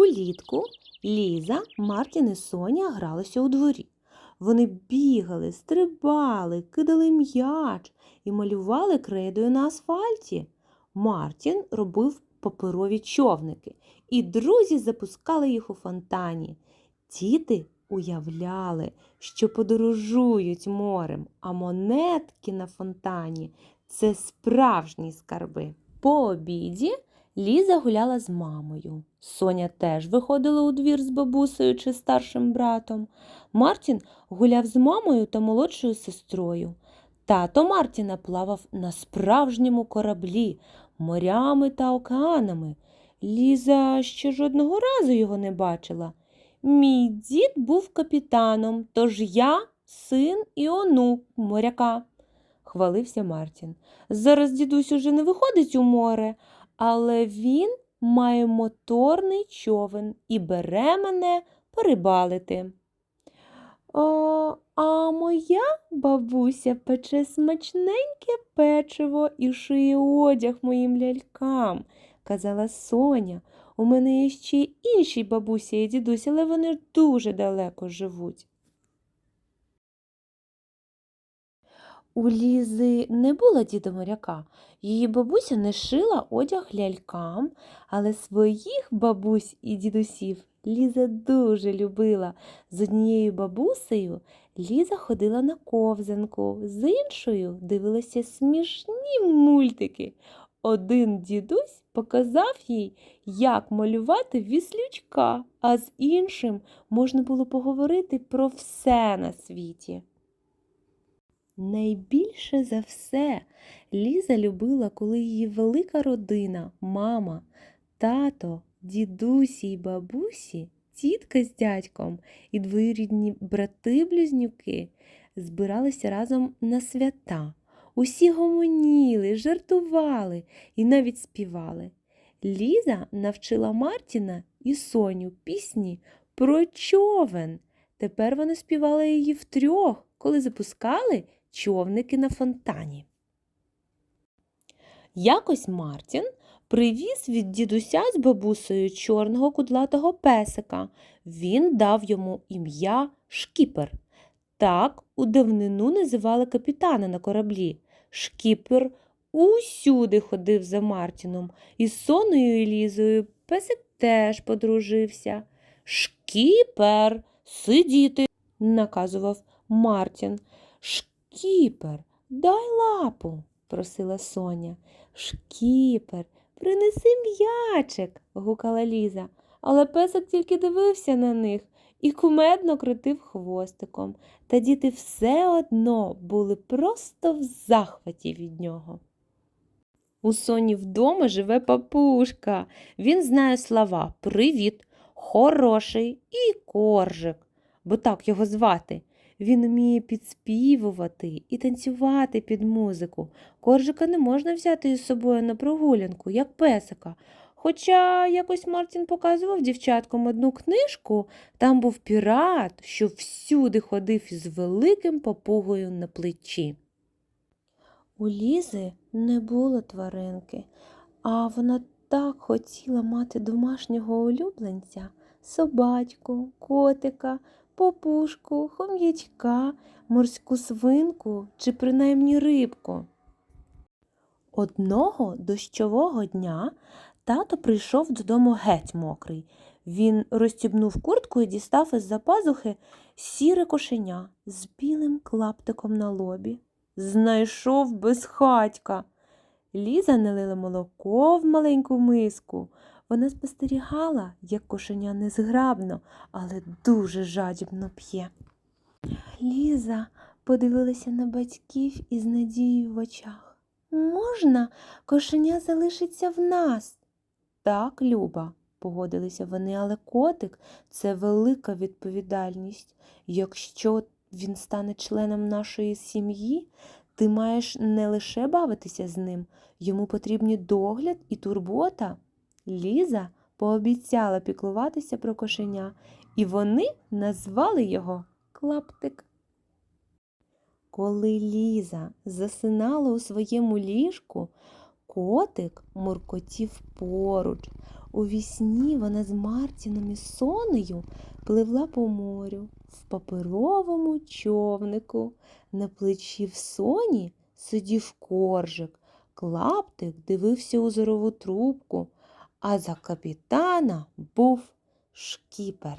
Улітку Ліза, Мартін і Соня гралися у дворі. Вони бігали, стрибали, кидали м'яч і малювали крейдою на асфальті. Мартін робив паперові човники, і друзі запускали їх у фонтані. Діти уявляли, що подорожують морем, а монетки на фонтані це справжні скарби. По обіді Ліза гуляла з мамою. Соня теж виходила у двір з бабусею чи старшим братом. Мартін гуляв з мамою та молодшою сестрою. Тато Мартіна плавав на справжньому кораблі, морями та океанами. Ліза ще жодного разу його не бачила. Мій дід був капітаном, тож я син і онук моряка, хвалився Мартін. Зараз дідусь уже не виходить у море, але він має моторний човен і бере мене порибалити. О, а моя бабуся пече смачненьке печиво і шиє одяг моїм лялькам, казала Соня. У мене є ще інші бабусі і дідусь, але вони дуже далеко живуть. У Лізи не було діда моряка. Її бабуся не шила одяг лялькам, але своїх бабусь і дідусів Ліза дуже любила. З однією бабусею Ліза ходила на ковзанку, з іншою дивилася смішні мультики. Один дідусь показав їй, як малювати віслючка, а з іншим можна було поговорити про все на світі. Найбільше за все Ліза любила, коли її велика родина, мама, тато, дідусі й бабусі, тітка з дядьком і двоюрідні брати-близнюки збиралися разом на свята. Усі гомоніли, жартували і навіть співали. Ліза навчила Мартіна і Соню пісні про човен. Тепер вони співали її втрьох, коли запускали човники на фонтані. Якось Мартін привіз від дідуся з бабусею чорного кудлатого песика. Він дав йому ім'я Шкіпер. Так у давнину називали капітана на кораблі. Шкіпер усюди ходив за Мартіном, і з Соною Лізою песик теж подружився. Шкіпер, сидіти, наказував Мартін. Шкіпер, дай лапу, просила Соня. Шкіпер, принеси м'ячик, гукала Ліза, але песик тільки дивився на них і кумедно крутив хвостиком, та діти все одно були просто в захваті від нього. У Соні вдома живе папушка. Він знає слова Привіт, хороший і коржик, бо так його звати. Він вміє підспівувати і танцювати під музику. Коржика не можна взяти із собою на прогулянку, як песика. Хоча якось Мартін показував дівчаткам одну книжку, там був пірат, що всюди ходив із великим папугою на плечі. У Лізи не було тваринки, а вона так хотіла мати домашнього улюбленця, собачку, котика, попушку, хом'ячка, морську свинку чи принаймні рибку. Одного дощового дня тато прийшов додому геть мокрий. Він розстібнув куртку і дістав із-за пазухи сіре кошеня з білим клаптиком на лобі. Знайшов безхатька. Ліза налила молоко в маленьку миску. Вона спостерігала, як кошеня незграбно, але дуже жадібно п'є. Ліза подивилася на батьків із надією в очах. Можна, кошеня залишиться в нас? Так, Люба, погодилися вони, але котик це велика відповідальність. Якщо він стане членом нашої сім'ї, ти маєш не лише бавитися з ним, йому потрібні догляд і турбота. Ліза пообіцяла піклуватися про кошеня, і вони назвали його Клаптик. Коли Ліза засинала у своєму ліжку, котик муркотів поруч. У вісні вона з Мартіном і Сонею пливла по морю в паперовому човнику. На плечі в соні сидів коржик, клаптик дивився у зорову трубку, а за капітана був шкіпер.